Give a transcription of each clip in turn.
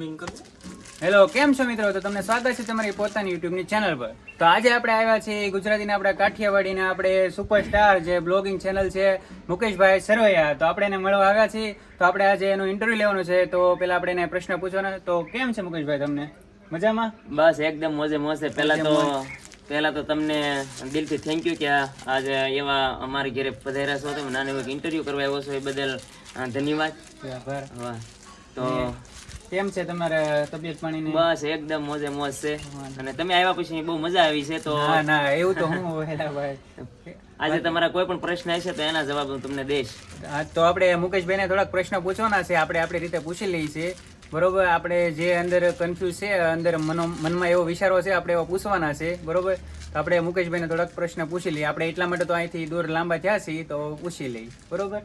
Hello કેમ છો મિત્રો? તો તમને સ્વાગત છે તમારી પોતાની યુટ્યુબની ચેનલ પર. તો આજે આપણે આવ્યા છીએ ગુજરાતીના આપણા કાઠિયાવાડીના આપણે સુપરસ્ટાર જે બ્લોગિંગ ચેનલ છે મુકેશભાઈ સરવૈયા. તો આપણે એને મળવા આવ્યા છીએ. તો આપણે આજે એનું ઇન્ટરવ્યુ લેવાનું છે. તો પેલા આપણે એને પ્રશ્ન પૂછવાનો તો કેમ છે મુકેશભાઈ તમને? મજામાં? બસ એકદમ મોજે મોજે. પહેલા તો પહેલા તો તમને દિલથી થેન્ક યુ કે આજે એવા અમારી ઘરે પધાર્યા છો. તમે નાનો એક ઇન્ટરવ્યુ કરવા આવ્યો છો. એ બદલ ધન્યવાદ. તો કેમ છે તમારે તબિયત પાણી બસ એકદમ મોજે મોજ છે. અને તમે આવ્યા પછી બહુ મજા આવી છે તો ના ના એવું તો હું હેલા ભાઈ. આજે તમારા કોઈ પણ પ્રશ્ન હશે તો એના જવાબ હું તમને દઈશ. તો આપણે મુકેશભાઈને થોડાક પ્રશ્ન પૂછવાના છે. આપણે આપણી રીતે પૂછી લઈએ છીએ. બરોબર આપણે જે અંદર કન્ફ્યુઝ છે અંદર મનો મનમાં એવો વિચારો છે આપણે એવા પૂછવાના છે બરોબર? તો આપણે મુકેશભાઈને થોડાક પ્રશ્ન પૂછી લઈએ. આપણે એટલા માટે તો અહીંથી દૂર લાંબા થયા છીએ તો પૂછી લઈએ. બરોબર?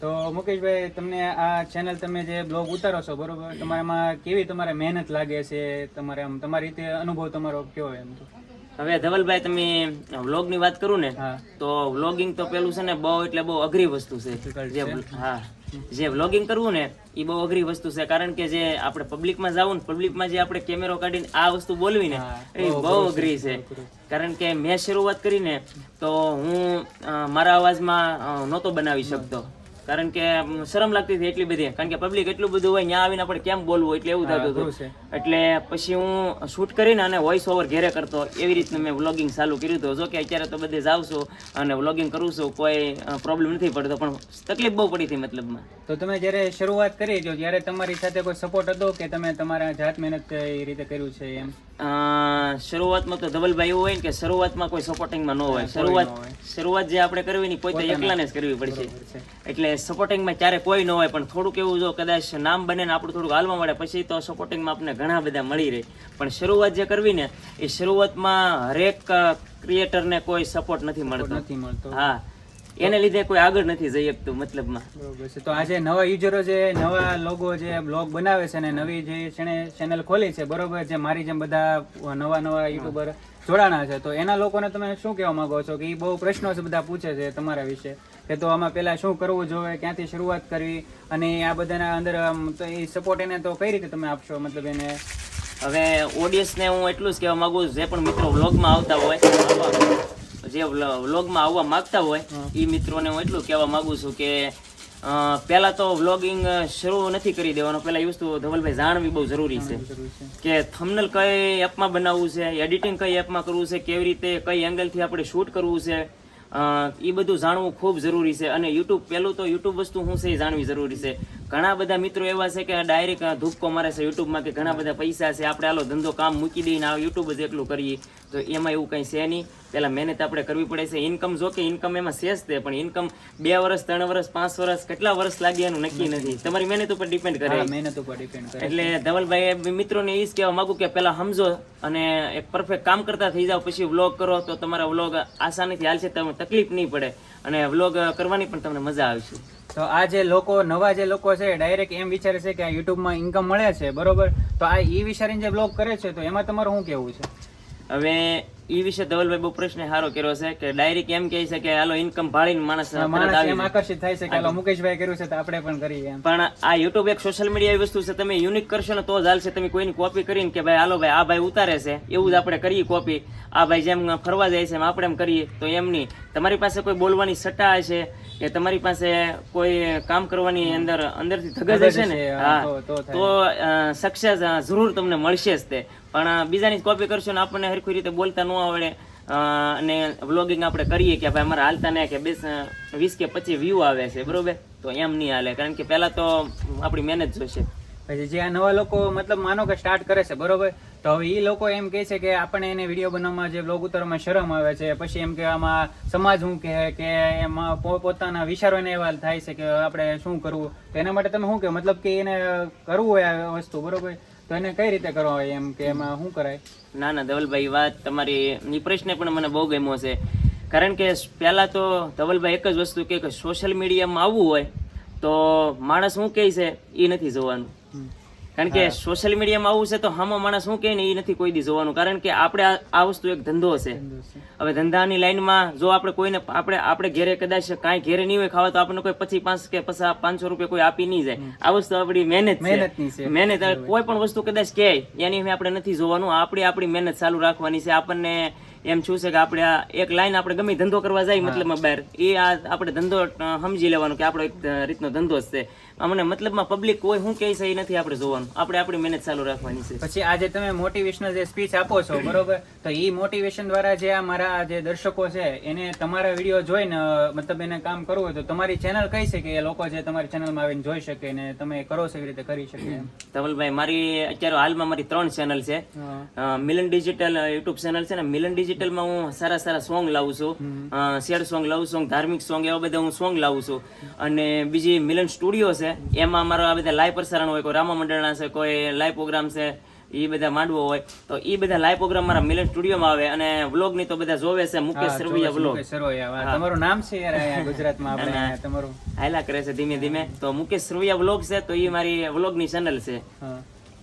તો મુકેશભાઈ તમને આ ચેનલ તમે જે બ્લોગ ઉતારો છો બરોબર? તમારામાં કેવી તમારે મહેનત લાગે છે? તમારે આમ તમારી રીતે અનુભવ તમારો કેવો એમ તો? હવે ધવલભાઈ તમે વ્લોગની વાત કરું ને તો વ્લોગિંગ તો પેલું છે ને બહુ એટલે બહુ અઘરી વસ્તુ છે. હા. જે વ્લોગિંગ કરવું ને એ બહુ અઘરી વસ્તુ છે. કારણ કે જે આપણે પબ્લિકમાં જવું ને પબ્લિકમાં જે આપણે કેમેરો કાઢીને આ વસ્તુ બોલવી ને એ બહુ અઘરી છે કારણ કે મેં શરૂઆત કરીને તો હું મારા અવાજમાં નહોતો બનાવી શકતો. કારણ કે શરમ લાગતી હતી એટલી બધી. કારણ કે પબ્લિક એટલું બધું હોય ત્યાં આવીને આપણે કેમ બોલવું? એટલે એવું થતું હતું. એટલે પછી હું શૂટ કરીને અને વોઇસ ઓવર ઘેરે કરતો. એવી રીતનું મેં વ્લોગિંગ ચાલુ કર્યું હતું. જો કે અત્યારે તો બધે જાઉં છું અને વ્લોગિંગ કરું છું. કોઈ પ્રોબ્લેમ નથી પડતો પણ તકલીફ બહુ પડી હતી મતલબમાં. તો તમે જ્યારે શરૂઆત કરી જો ત્યારે તમારી સાથે કોઈ સપોર્ટ હતો કે તમે તમારા જાત મહેનત એ રીતે કર્યું છે એમ? શરૂઆતમાં તો ધવલભાઈ એવું હોય ને કે શરૂઆતમાં કોઈ સપોર્ટિંગમાં ન હોય. શરૂઆત શરૂઆત જે આપણે કરવી ની પોતે એકલાને જ કરવી પડશે. એટલે સપોર્ટિંગમાં ક્યારે કોઈ ન હોય પણ થોડુંક એવું જો કદાચ નામ બને ને આપણું થોડુંક હાલમાં મળે પછી તો સપોર્ટિંગમાં આપણને ઘણા બધા મળી રહે. પણ શરૂઆત જે કરવી ને એ શરૂઆતમાં હરેક ક્રિએટરને કોઈ સપોર્ટ નથી મળતો. નથી મળતો. હા. એને લીધે કોઈ આગળ નથી જઈ શકતું મતલબમાં. બરોબર છે. તો આજે નવા યુઝરો જે નવા લોકો જે બ્લોગ બનાવે છે ને નવી જે ચેનલ ખોલી છે બરોબર જે મારી જેમ બધા નવા નવા યુટ્યુબર જોડાણા છે. તો એના લોકોને તમે શું કહેવા માંગો છો? કે એ બહુ પ્રશ્નો છે બધા પૂછે છે તમારા વિશે. કે તો આમાં પહેલાં શું કરવું જોઈએ ક્યાંથી શરૂઆત કરવી? અને આ બધાના અંદર તો એ સપોર્ટ એને તો કઈ રીતે તમે આપશો? મતલબ એને હવે ઓડિયન્સને હું એટલું જ કહેવા માગું છું જે પણ મિત્રો વ્લોગમાં આવતા હોય જે વ્લોગમાં આવવા માંગતા હોય એ મિત્રોને હું એટલું કહેવા માંગુ છું કે પહેલા તો વ્લોગિંગ શરૂ નથી કરી દેવાનો. પહેલા એ વસ્તુ ધવલભાઈ જાણવી બહુ જરૂરી છે. કે થમનલ કઈ એપમાં બનાવવું છે એડિટિંગ કઈ એપમાં કરવું છે કેવી રીતે કઈ એંગલથી આપણે શૂટ કરવું છે એ બધું જાણવું ખૂબ જરૂરી છે. અને યુટ્યુબ પહેલું તો યુટ્યુબ વસ્તુ શું છે એ જાણવી જરૂરી છે. ઘણા બધા મિત્રો એવા છે કે ડાયરેક્ટ ધૂપકો મારે છે યુટ્યુબમાં કે ઘણા બધા પૈસા છે. આપણે આલો ધંધો કામ મૂકી દઈને આ યુટ્યુબ જ એકલું કરીએ. તો એમાં એવું કંઈ છે નહીં. પહેલા મહેનત આપણે કરવી પડે છે. ઇન્કમ જો કે ઇન્કમ એમાં શેષ છે પણ ઇન્કમ બે વર્ષ ત્રણ વર્ષ પાંચ વર્ષ કેટલા વર્ષ લાગે એનું નક્કી નથી. તમારી મહેનત ઉપર ડિપેન્ડ કરે. મહેનત ઉપર ડિપેન્ડ કરે એટલે ધવલભાઈ મિત્રોને એ જ કહેવા માગું કે પહેલાં સમજો અને એક પરફેક્ટ કામ કરતા થઈ જાવ પછી વ્લોગ કરો તો તમારા વ્લોગ આસાનીથી હાલશે તમને તકલીફ નહીં પડે. અને વ્લોગ કરવાની પણ તમને મજા આવશે. તો આ જે લોકો, નવા જે લોકો છે ડાયરેક્ટ એમ વિચારે છે કે આ યુટ્યુબમાં ઇન્કમ મળે છે, બરોબર? તો આ ઈ વિચારીને જે બ્લોગ કરે છે, તો એમાં તમારું શું કેવું છે? હવે એ વિશે ધવલભાઈ બહુ પ્રશ્ન સારો કર્યો છે કે ડાયરેક્ટ એમ કહે છે કે હાલો ઇન્કમ ભાળીને માણસ આકર્ષિત થાય છે કે હાલો મુકેશભાઈ કર્યું છે તો આપણે પણ કરીએ પણ આ યુટ્યુબ એક સોશિયલ મીડિયા એવી વસ્તુ છે તમે યુનિક કરશો ને તો જ હાલશે. તમે કોઈની કોપી કરીને કે ભાઈ હાલો ભાઈ આ ભાઈ ઉતારે છે. એવું જ આપણે કરીએ કોપી આ ભાઈ જેમ ફરવા જાય છે એમ આપણે એમ કરીએ તો એમ નહીં. તમારી પાસે કોઈ બોલવાની સટ્ટા હશે કે તમારી પાસે કોઈ કામ કરવાની અંદર અંદરથી ધગજ હશે ને? હા. તો સક્સેસ જરૂર તમને મળશે જ તે. પણ બીજાની કોપી કરશો ને આપણને હરખી રીતે બોલતા ન આવડે. અને વ્લોગિંગ આપણે કરીએ કે ભાઈ અમારે હાલતા ને કે બેસ વીસ કે પચીસ વ્યૂ આવે છે, બરોબર? તો એમ નહીં હાલે, કારણ કે પહેલાં તો આપણી મહેનત જોશે. પછી જે આ નવા લોકો મતલબ માનો કે સ્ટાર્ટ કરે છે, બરોબર? તો હવે એ લોકો એમ કહે છે કે આપણે એને વીડિયો બનાવવામાં જે બ્લોગ ઉતારવામાં શરમ આવે છે, પછી એમ કે આમાં સમાજ શું કહે, કે એમાં પોતાના વિચારો એને એવા થાય છે કે આપણે શું કરવું? તો એના માટે તમે શું કહો? મતલબ કે એને કરવું હોય આ વસ્તુ, બરોબર? તો એને કઈ રીતે કરવા હોય એમ કે એમાં શું કરાય? ના ના, ધવલભાઈ, વાત તમારી એ પ્રશ્ન પણ મને બહુ ગમ્યો છે. કારણ કે પહેલાં તો ધવલભાઈ એક જ વસ્તુ કે સોશિયલ મીડિયામાં આવવું હોય તો માણસ શું કહે છે? એ નથી જોવાનું. કારણ કે સોશિયલ મીડિયામાં આવું છે તો હામો માણસ શું કહે ને એ નથી કોઈ દી જોવાનું. કારણ કે આપણે આ- વસ્તુ એક ધંધો છે હવે ધંધાની લાઈનમાં જો આપણે કોઈને આપણે આપણે ઘેરે કદાચ કાંઈ ઘેરે નહીં હોય ખાવા તો આપણને કોઈ પછી પાંચ કે પચાસ પાંચસો રૂપિયા કોઈ આપી નહીં જાય. આ વસ્તુ આપણી મહેનત છે. મહેનત કોઈ પણ વસ્તુ કદાચ કહે એની અમે આપણે નથી જોવાનું. આપણી આપણી મહેનત ચાલુ રાખવાની છે. આપણને એમ શું છે કે આપણે આ એક લાઈન આપણે ગમે ધંધો કરવા જાય મતલબમાં બહાર. એ આ આપણે ધંધો સમજી લેવાનો કે આપણો એક રીતનો ધંધો જ છે. અમને મતલબમાં પબ્લિક કોઈ શું કહે છે એ નથી આપણે જોવાનું. આપણે આપણી મહેનત ચાલુ રાખવાની છે. પછી આજે તમે મોટિવેશનલ જે સ્પીચ આપો છો બરોબર? તો એ મોટિવેશન દ્વારા જે આ મારા જે દર્શકો છે એને તમારા વીડિયો જોઈને મતલબ એને કામ કરવું હોય તો તમારી ચેનલ કઈ છે કે એ લોકો જે તમારી ચેનલમાં આવીને જોઈ શકે ને તમે કરો છો એવી રીતે કરી શકે ધવલભાઈ મારી અત્યારે હાલમાં મારી ત્રણ ચેનલ છે. મિલન ડિજિટલ યુટ્યુબ ચેનલ છે ને મિલન ડિજિટલમાં હું સારા સારા સોંગ લાવું છું. શેર સોંગ લાવું છું ધાર્મિક સોંગ એવા બધા હું સોંગ લાવું છું. અને બીજી મિલન સ્ટુડિયો છે. એમાં અમારો આ બધા લાઈવ પ્રસારણ હોય કોઈ રામા મંડળના છે કોઈ લાઈવ પ્રોગ્રામ છે એ બધા માંડવો હોય. તો એ બધા લાઈવ પ્રોગ્રામ મારા મિલન સ્ટુડિયોમાં આવે અને વ્લોગની તો બધા જોવે છે. મુકેશ સરવૈયા વ્લોગ તમારું નામ છે યાર ગુજરાતમાં આપણે તમારું? હાયલા કરે છે ધીમે ધીમે. તો મુકેશ સરવૈયા વ્લોગ છે તો એ મારી વ્લોગની ચેનલ છે.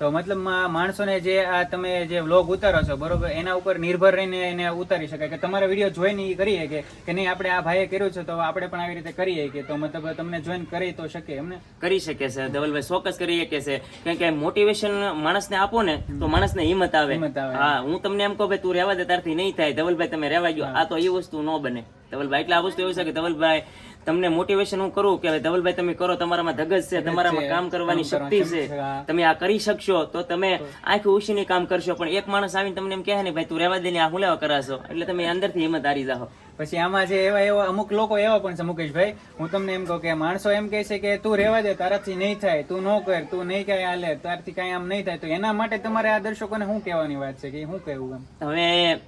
તો મતલબ માણસોને જે આ તમે જે વ્લોગ ઉતારો છો બરોબર એના ઉપર નિર્ભર રહીને એને ઉતારી શકાય. કે તમારા વીડિયો જોઈને એ કરીએ કે કે નહીં આપણે આ ભાઈએ કર્યું છે તો આપણે પણ આવી રીતે કરીએ કે તો મતલબ તમને જોઈન કરી તો શકે એમને કરી શકે છે. ધવલભાઈ ચોક્કસ કરી શકે છે. કારણ કે મોટિવેશન માણસને આપો ને તો માણસને હિંમત આવે. હિંમત આવે. હા હું તમને એમ કહું ભાઈ તું રહેવા દે તારથી નહીં થાય. ધવલભાઈ તમે રહેવા ગયો આ તો એ વસ્તુ ન બને. ધવલભાઈ એટલે આ વસ્તુ એવું છે કે ધવલભાઈ તમને મોટિવેશન હું કરું કે ભાઈ ધવલભાઈ તમે કરો તમારામાં ધગજ છે તમારામાં કામ કરવાની શક્તિ છે. તમે આ કરી શકશો તો તમે આંખ ઉછીને કામ કરશો પણ એક માણસ આવીને તમને એમ કહે ને ભાઈ તું રહેવા દે ને આ હું લેવા કરાશો એટલે તમે અંદરથી હિંમત હારી જાઓ. પછી આમાં છે એવા એવા અમુક લોકો એવા પણ છે મુકેશભાઈ હું તમને એમ કહું કે માણસો એમ કહે છે કે તું રહેવા દે તારાથી નહીં થાય તું ન કર તું નહીં કઈ હાલે તારથી કઈ આમ નહીં થાય તો એના માટે તમારે આ દર્શકોને શું કહેવાની વાત છે કે શું કહેવું એમ? હવે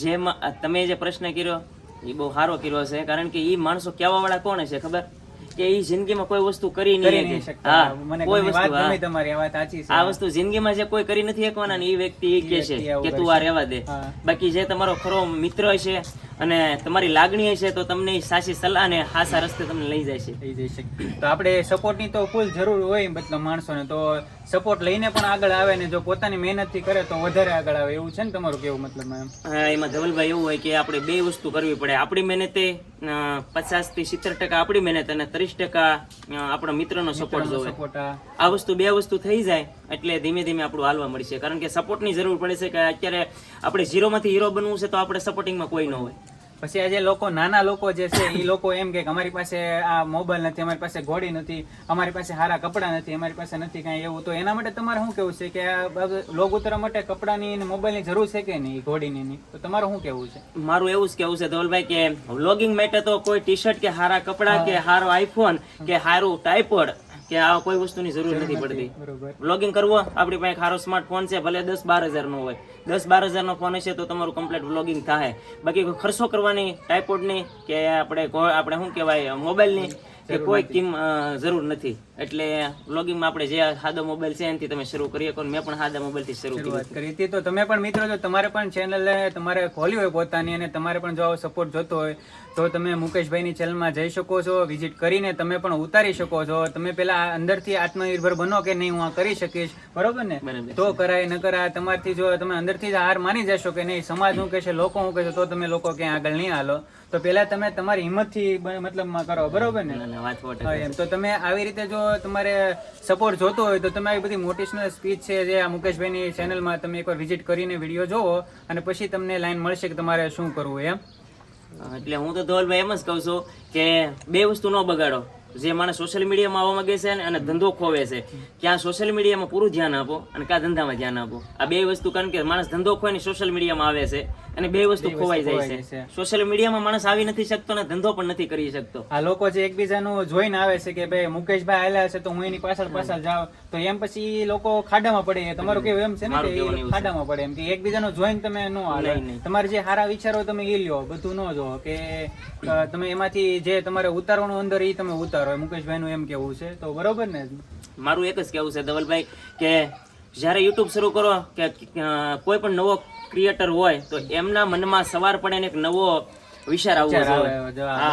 જેમ તમે જે પ્રશ્ન કર્યો એ બહુ સારો કર્યો છે કારણ કે એ માણસો કહેવા વાળા કોણ છે ખબર? કે એ જિંદગીમાં કોઈ વસ્તુ કરી નહીં નહીં શકે. શકતા. મને કોઈ વસ્તુ. તમારી વાત સાચી છે. આ વસ્તુ જિંદગીમાં જે કોઈ કરી નથી શકવાના ને એ વ્યક્તિ એ કે છે કે તું આ રહેવા દે. બાકી જે તમારો ખરો મિત્ર છે અને તમારી લાગણી છે તો તમને સાચી સલાહ ને હાસા રસ્તે તમને લઈ જાય છે. લઈ જઈ શકે તો આપણે સપોર્ટની તો ફૂલ જરૂર હોય મતલબ માણસોને. તો સપોર્ટ લઈને પણ આગળ આવે ને જો પોતાની મહેનતથી કરે તો વધારે આગળ આવે. એવું છે ને તમારું કેવું મતલબ એમાં ધવલભાઈ એવું હોય કે આપણે બે વસ્તુ કરવી પડે. આપણી મહેનતે પચાસથી સિત્તેર ટકા આપણી મહેનત અને ત્રીસ ટકા આપણા મિત્રનો સપોર્ટ જોવે. આ આ વસ્તુ બે વસ્તુ થઈ જાય એટલે ધીમે ધીમે આપણું હાલવા મળશે. કારણ કે સપોર્ટની જરૂર પડે છે કે અત્યારે આપણે ઝીરોમાંથી હીરો બનવું છે તો આપણે સપોર્ટિંગમાં કોઈ ન હોય. પછી આ જે લોકો નાના લોકો જે છે એ લોકો એમ કે અમારી પાસે આ મોબાઈલ નથી અમારી પાસે ઘોડી નથી અમારી પાસે સારા કપડાં નથી અમારી પાસે નથી કાંઈ એવું. તો એના માટે તમારે શું કેવું છે કે આ લોગ ઉતરવા માટે કપડાની અને મોબાઈલની જરૂર છે કે નહીં ઘોડીની નહીં તો તમારું શું કેવું છે? મારું એવું જ કેવું છે ધવલભાઈ કે વ્લોગિંગ માટે તો કોઈ ટી શર્ટ કે સારા કપડાં કે સારો આઈફોન કે સારું ટાઈપોડ કે આ કોઈ વસ્તુની જરૂર નથી પડતી. વ્લોગિંગ કરવો આપણી પાસે સારો સ્માર્ટફોન છે ભલે દસ બાર હજાર નો હોય. દસ બાર હજારનો ફોન હશે તો તમારું કમ્પ્લીટ વ્લોગિંગ થાય બાકી ખર્ચો કરવાની ટાઈપોડની કે આપણે આપણે શું કહેવાય, મોબાઈલની કે કોઈ કિમ જરૂર નથી. એટલે વ્લોગિંગમાં આપણે જે સાદો મોબાઈલ છે એનાથી તમે શરૂ કરી શકો મેં પણ સાદા મોબાઈલથી શરૂ કરી હતી. તો તમે પણ મિત્રો જો તમારે પણ ચેનલ તમારે ખોલી હોય પોતાની અને તમારે પણ જો સપોર્ટ જોતો હોય તો તમે મુકેશભાઈની ચેનલમાં જઈ શકો છો વિઝિટ કરીને તમે પણ ઉતારી શકો છો. તમે પેલા અંદરથી આત્મનિર્ભર બનો કે નહીં હું આ કરી શકીશ. બરોબર ને? તો કરાય ન કરાય તમારથી જો તમે અંદરથી જ હાર માની જશો કે નહીં સમાજ હું કહેશે લોકો શું કહેશે તો તમે લોકો ક્યાંય આગળ નહીં હાલો. તો પેલા તમે તમારી હિંમતથી મતલબ મતલબમાં કરો બરોબર ને વાત સો ટકા. એમ. તો તમે આવી રીતે જો તમારે સપોર્ટ જોતો હોય તો તમે આવી બધી મોટિવેશનલ સ્પીચ છે જે આ મુકેશભાઈની ચેનલમાં તમે એકવાર વિઝિટ કરીને વીડિયો જોવો અને પછી તમને લાઈન મળશે કે તમારે શું કરવું એમ? એટલે હું તો ધોલભાઈ એમ જ કહું છું કે બે વસ્તુ ન બગાડો. જે માણસ સોશિયલ મીડિયામાં આવવા માંગે છે અને ધંધો ખોવે છે. કે આ સોશિયલ મીડિયામાં પૂરું ધ્યાન આપો અને ક્યાં ધંધામાં ધ્યાન આપો. આ બે વસ્તુ કારણ કે માણસ ધંધો ખોવાની સોશિયલ મીડિયામાં આવે છે. અને બે વસ્તુ ખોવાઈ જાય છે. સોશિયલ મીડિયામાં માણસ આવી નથી શકતો ને ધંધો પણ નથી કરી શકતો. આ લોકો જે એકબીજાનું જોઈને આવે છે કે ભાઈ મુકેશભાઈ આવેલા છે તો હું એની પાછળ પાછળ જાઉં. તો એમ પછી લોકો ખાડામાં પડે તમારું કેવું એમ છે ને કે. ખાડામાં પડે એમ કે એકબીજાનું જોઈને તમે ન નહીં. તમારે જે સારા વિચારો તમે એ લ્યો બધું ન જો. કે તમે એમાંથી જે તમારે ઉતારવાનું અંદર એ તમે ઉતારો. મુકેશભાઈ નું એમ કેવું છે? તો બરોબર ને? મારું એક જ કેવું છે ધવલભાઈ કે જ્યારે યુટ્યુબ શરૂ કરો કે કોઈ પણ નવો ક્રિએટર હોય તો એમના મનમાં સવાર પડે ને એક નવો વિચાર આવવો જોઈએ.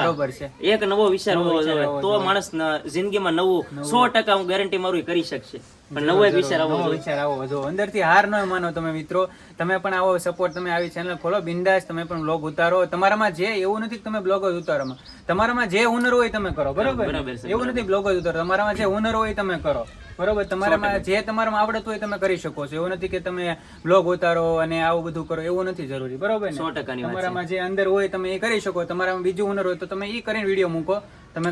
બરોબર છે. એક નવો વિચાર હોવો જોઈએ. તો માણસ જિંદગીમાં નવું સો ટકા હું ગેરંટી મારું કરી શકશે. પણ નવો વિચાર આવો નવો વિચાર આવો જો અંદરથી હાર ન માનો તમે મિત્રો. તમે પણ આવો સપોર્ટ તમે આવી ચેનલ ખોલો. બિંદાસ તમે પણ બ્લોગ ઉતારો. તમારામાં જે એવું નથી કે તમે બ્લોગ જ ઉતારોમાં. તમારામાં જે હુનર હોય તમે કરો બરોબર? એવું નથી બ્લોગ જ ઉતારો. તમારામાં જે હુનર હોય તમે કરો બરોબર? તમારામાં જે તમારામાં આવડતું હોય તમે કરી શકો છો. એવું નથી કે તમે બ્લોગ ઉતારો અને આવું બધું કરો. એવું નથી જરૂરી બરોબર સો ટકાની તમારામાં જે અંદર હોય તમે એ કરી શકો. તમારામાં બીજું હુનર હોય તો તમે એ કરીને વીડિયો મૂકો. તમે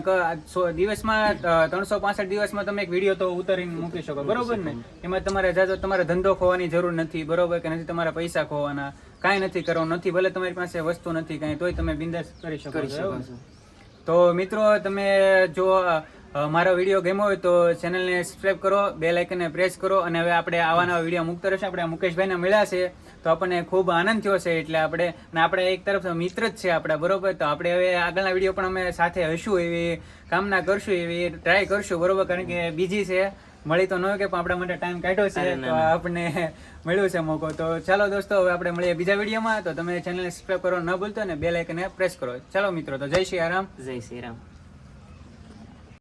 દિવસમાં ત્રણસો પાસઠ દિવસમાં તમે એક વીડિયો તો ઉતારીને મૂકી શકો. બરોબર ને? એમાં તમારે જાજો તમારે ધંધો ખોવાની જરૂર નથી બરોબર કે નથી તમારા પૈસા ખોવાના કાંઈ નથી કરવાનું નથી ભલે તમારી પાસે વસ્તુ નથી કાંઈ તોય તમે બિંદાસ કરી શકો છો. તો મિત્રો તમે જો મારો વીડિયો ગમ્યો હોય તો ચેનલને સબસ્ક્રાઈબ કરો બે લાઇકનને પ્રેસ કરો અને હવે આપણે આવા નવા વીડિયો મૂકતા રહેશે. આપણે મુકેશભાઈને મળ્યા છે. તો આપણને ખૂબ આનંદ થયો છે એટલે આપણે ને આપણે એક તરફ મિત્ર જ છે આપણા બરોબર? તો આપણે હવે આગળના વીડિયો પણ અમે સાથે હશું એવી કામના કરશું એવી ટ્રાય કરશું બરોબર? કારણ કે બીજી છે. મળી તો ન હોય કે પણ આપણા માટે ટાઈમ કાઢ્યો છે તો આપણને મળ્યું છે મોકો. તો ચાલો દોસ્તો હવે આપણે મળીએ બીજા વિડીયોમાં તો તમે ચેનલને સબસ્ક્રાઈબ કરો ન ભૂલતો ને બે લાઇકને પ્રેસ કરો. ચાલો મિત્રો તો જય શ્રી રામ. જય શ્રી રામ.